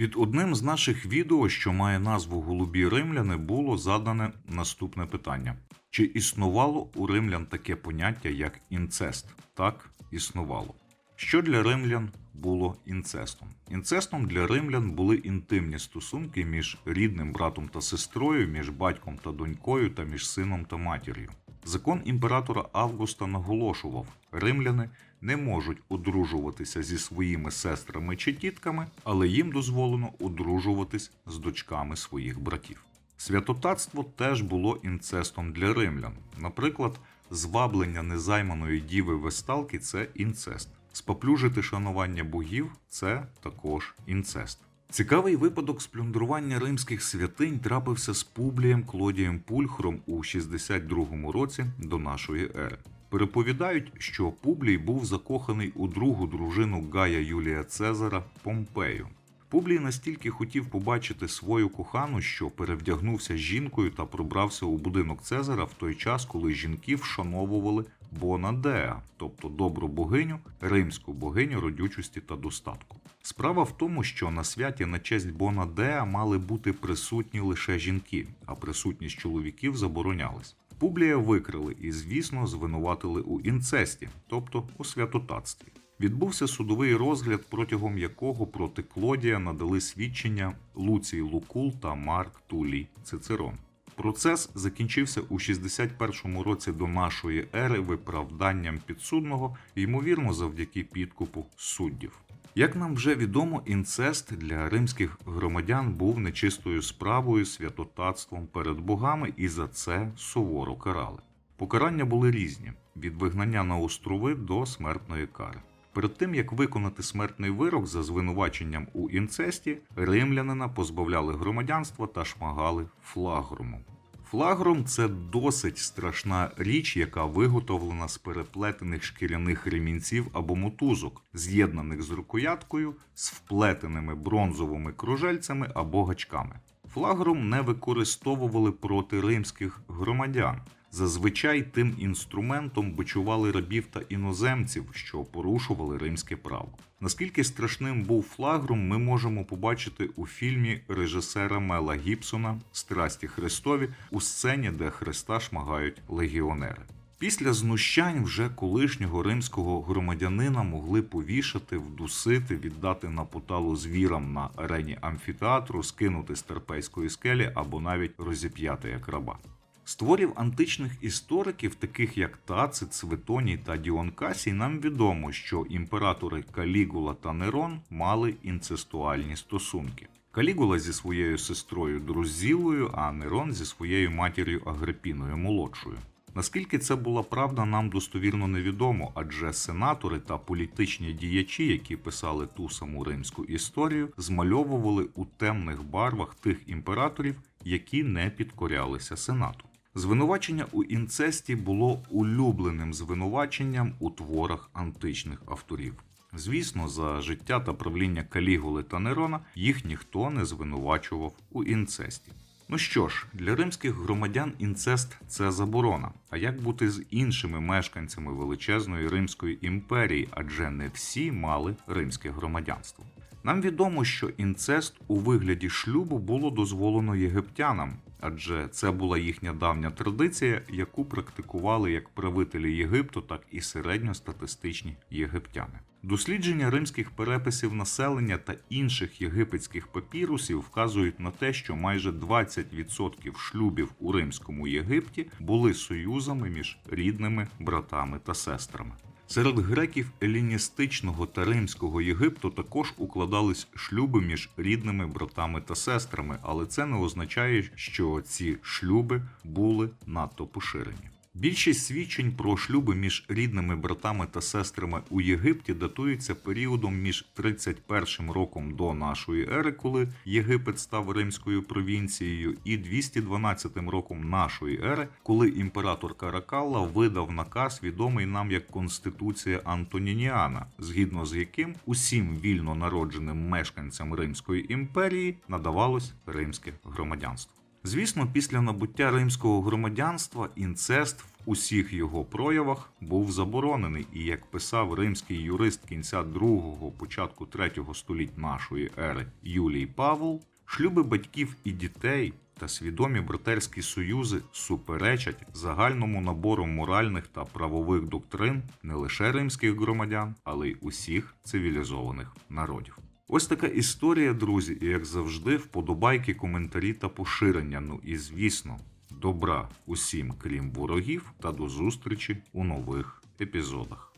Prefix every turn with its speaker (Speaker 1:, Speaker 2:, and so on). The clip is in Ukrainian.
Speaker 1: Під одним з наших відео, що має назву Голубі римляни, було задане наступне питання: чи існувало у римлян таке поняття, як інцест? Так, існувало. Що для римлян було інцестом? Інцестом для римлян були інтимні стосунки між рідним братом та сестрою, між батьком та донькою та між сином та матір'ю. Закон імператора Августа наголошував, римляни не можуть одружуватися зі своїми сестрами чи тітками, але їм дозволено одружуватись з дочками своїх братів. Святотатство теж було інцестом для римлян. Наприклад, зваблення незайманої діви весталки це інцест. Споплюжити шанування богів це також інцест. Цікавий випадок сплюндрування римських святинь трапився з Публієм Клодієм Пульхром у 62 році до нашої ери. Переповідають, що Публій був закоханий у другу дружину Гая Юлія Цезара Помпею. Публій настільки хотів побачити свою кохану, що перевдягнувся жінкою та пробрався у будинок Цезара в той час, коли жінки вшановували Бона Деа, тобто добру богиню, римську богиню родючості та достатку. Справа в тому, що на святі на честь Бона Деа мали бути присутні лише жінки, а присутність чоловіків заборонялась. Публія викрили і, звісно, звинуватили у інцесті, тобто у святотатстві. Відбувся судовий розгляд, протягом якого проти Клодія надали свідчення Луцій Лукул та Марк Тулій Цицерон. Процес закінчився у 61 році до нашої ери виправданням підсудного, ймовірно, завдяки підкупу суддів. Як нам вже відомо, інцест для римських громадян був нечистою справою, святотатством перед богами, і за це суворо карали. Покарання були різні: від вигнання на острови до смертної кари. Перед тим як виконати смертний вирок за звинуваченням у інцесті, римлянина позбавляли громадянства та шмагали флагромом. Флагром це досить страшна річ, яка виготовлена з переплетених шкіряних ремінців або мотузок, з'єднаних з рукояткою, з вплетеними бронзовими кружельцями або гачками. Флагром не використовували проти римських громадян. Зазвичай тим інструментом бичували рабів та іноземців, що порушували римське право. Наскільки страшним був флагром, ми можемо побачити у фільмі режисера Мела Гібсона Страсті Христові у сцені, де Христа шмагають легіонери. Після знущань вже колишнього римського громадянина могли повішати, вдусити, віддати на поталу звірам на арені амфітеатру, скинути з терпейської скелі або навіть розіп'яти як раба. З творів античних істориків, таких як Тацит, Светоній та Діон Касій, нам відомо, що імператори Калігула та Нерон мали інцестуальні стосунки. Калігула зі своєю сестрою Друзілою, а Нерон зі своєю матір'ю Агрипіною молодшою. Наскільки це була правда, нам достовірно невідомо, адже сенатори та політичні діячі, які писали ту саму римську історію, змальовували у темних барвах тих імператорів, які не підкорялися сенату. Звинувачення у інцесті було улюбленим звинуваченням у творах античних авторів. Звісно, за життя та правління Калігули та Нерона їх ніхто не звинувачував у інцесті. Ну що ж, для римських громадян інцест це заборона. А як бути з іншими мешканцями величезної Римської імперії, адже не всі мали римське громадянство? Нам відомо, що інцест у вигляді шлюбу було дозволено єгиптянам, адже це була їхня давня традиція, яку практикували як правителі Єгипту, так і середньостатистичні єгиптяни. Дослідження римських переписів населення та інших єгипетських папірусів вказують на те, що майже 20% шлюбів у Римському Єгипті були союзами між рідними братами та сестрами. Серед греків еліністичного та римського Єгипту також укладались шлюби між рідними братами та сестрами, але це не означає, що ці шлюби були надто поширені. Більшість свідчень про шлюби між рідними братами та сестрами у Єгипті датуються періодом між 31 роком до нашої ери, коли Єгипет став римською провінцією, і 212 роком нашої ери, коли імператор Каракалла видав наказ, відомий нам як Конституція Антонініана, згідно з яким усім вільно народженим мешканцям Римської імперії надавалось римське громадянство. Звісно, після набуття римського громадянства інцест в усіх його проявах був заборонений, і як писав римський юрист кінця 2-го, початку 3-го століть нашої ери Юлій Павел, шлюби батьків і дітей та свідомі братерські союзи суперечать загальному набору моральних та правових доктрин не лише римських громадян, але й усіх цивілізованих народів. Ось така історія, друзі, і як завжди, вподобайки, коментарі та поширення. Ну і звісно, добра усім, крім ворогів, та до зустрічі у нових епізодах.